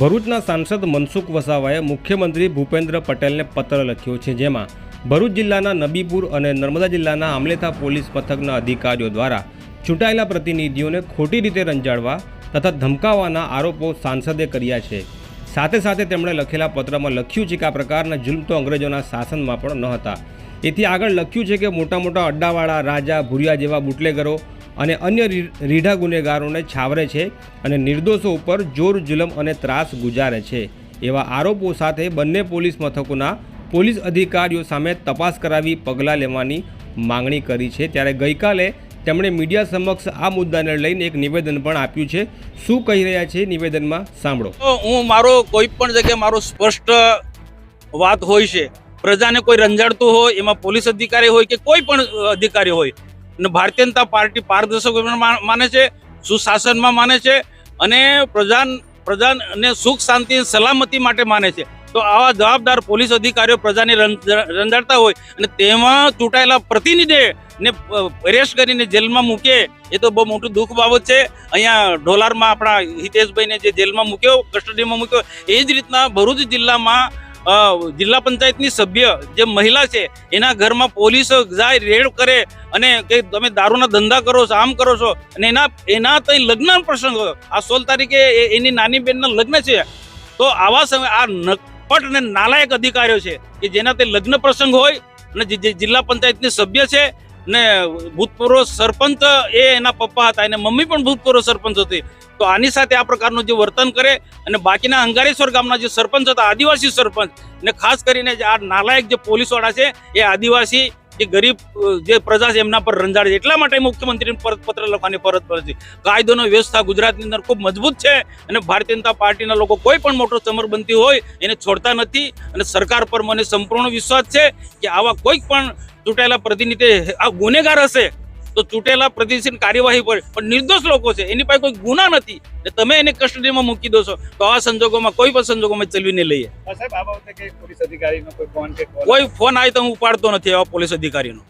ભરૂચના સાંસદ મનસુખ વસાવાએ મુખ્યમંત્રી ભૂપેન્દ્ર પટેલને પત્ર લખ્યો છે, જેમાં ભરૂચ જિલ્લાના નબીપુર અને નર્મદા જિલ્લાના આમલેથા પોલીસ મથકના અધિકારીઓ દ્વારા ચૂંટાયેલા પ્રતિનિધિઓને ખોટી રીતે રંજાડવા તથા ધમકાવવાના આરોપો સાંસદે કર્યા છે. સાથે સાથે તેમણે લખેલા પત્રમાં લખ્યું છે કે આ પ્રકારના જુલ્મ તો અંગ્રેજોના શાસનમાં પણ ન હતા એથી આગળ લખ્યું છે કે મોટા મોટા અડ્ડાવાળા રાજા ભુરિયા જેવા બુટલેગરો અને અન્ય રીઢા ગુનેગારોને છાવરે છે અને નિર્દોષો ઉપર જોર જુલમ અને ત્રાસ ગુજારે છે. એવા આરોપો સાથે બંને પોલીસ મથકોના પોલીસ અધિકારીઓ સામે તપાસ કરાવી પગલાં લેવાની માંગણી કરી છે. ત્યારે ગઈકાલે તેમણે મીડિયા સમક્ષ આ મુદ્દાને લઈને એક નિવેદન પણ આપ્યું છે. શું કહી રહ્યા છે નિવેદનમાં સાંભળો. હું મારો કોઈ પણ જગ્યાએ મારો સ્પષ્ટ વાત હોય છે. પ્રજાને કોઈ રંજાડતું હોય, એમાં પોલીસ અધિકારી હોય કે કોઈ પણ અધિકારી હોય અને ભારતીય જનતા પાર્ટી પારદર્શક માને છે, સુશાસનમાં માને છે અને પ્રજા પ્રજાને સુખ, શાંતિ સલામતી માટે માને છે. તો આવા જવાબદાર પોલીસ અધિકારીઓ પ્રજાને રંજ- રંજાડતા હોય અને તેમાં ચૂંટાયેલા પ્રતિનિધિ ને અરેસ્ટ કરીને જેલમાં મૂકે, એ તો બહુ મોટું દુઃખ બાબત છે. અહીંયા ઢોલારમાં આપણા હિતેશભાઈને જે જેલમાં મૂક્યો, કસ્ટડીમાં મૂક્યો, એ જ રીતના ભરૂચ જિલ્લામાં જિલ્લા પંચાયતની સભ્ય જે મહિલા છે, એના ઘરમાં પોલીસ જાય, રેડ કરે અને કે તમે દારૂના ધંધા કરો છો, આમ કરો છો અને એના એના તઈ લગ્ન પ્રસંગ. આ સોળ તારીખે એની નાની બહેનના લગ્ન છે તો આવા સમય, આ નકપટ અને નાલાયક અધિકારીઓ છે કે જેના તે લગ્ન પ્રસંગ હોય અને જે જિલ્લા પંચાયતની સભ્ય છે ને ભૂતપૂર્વ સરપંચ એ એના પપ્પા હતા. અને મમ્મી પણ ભૂતપૂર્વ સરપંચ હતી. તો આની સાથે આ પ્રકારનું જે વર્તન કરે અને બાકીના અંગારેશ્વર ગામના જે સરપંચ હતા, આદિવાસી સરપંચ, ને ખાસ કરીને આ નાલાયક જે પોલીસવાળા છે, એ આદિવાસી, જે ગરીબ જે પ્રજા છે, એમના પર રંજાડે એટલા માટે મુખ્યમંત્રીને પત્ર લખવાની ફરજ પડે છે. કાયદોનો વ્યવસ્થા ગુજરાતની અંદર ખૂબ મજબૂત છે અને ભારતીય જનતા પાર્ટીના લોકો કોઈ પણ મોટો સમરબંધી હોય, એને છોડતા નથી અને સરકાર પર મને સંપૂર્ણ વિશ્વાસ છે કે આવા કોઈક પણ ચૂંટાયેલા પ્રતિનિધિ આ ગુનેગાર હશે તો ચૂંટેલા પ્રતિનિધિની કાર્યવાહી પર પણ નિર્દોષ લોકો છે. એની પાસે કોઈ ગુના નથી. ને તમે એને કસ્ટડીમાં મૂકી દો છો. તો આવા સંજોગોમાં કોઈ પણ સંજોગોમાં ચલવીને લઈએ. આ કોઈ ફોન આવે તો હું ઉપાડતો નથી આવા પોલીસ અધિકારીનો.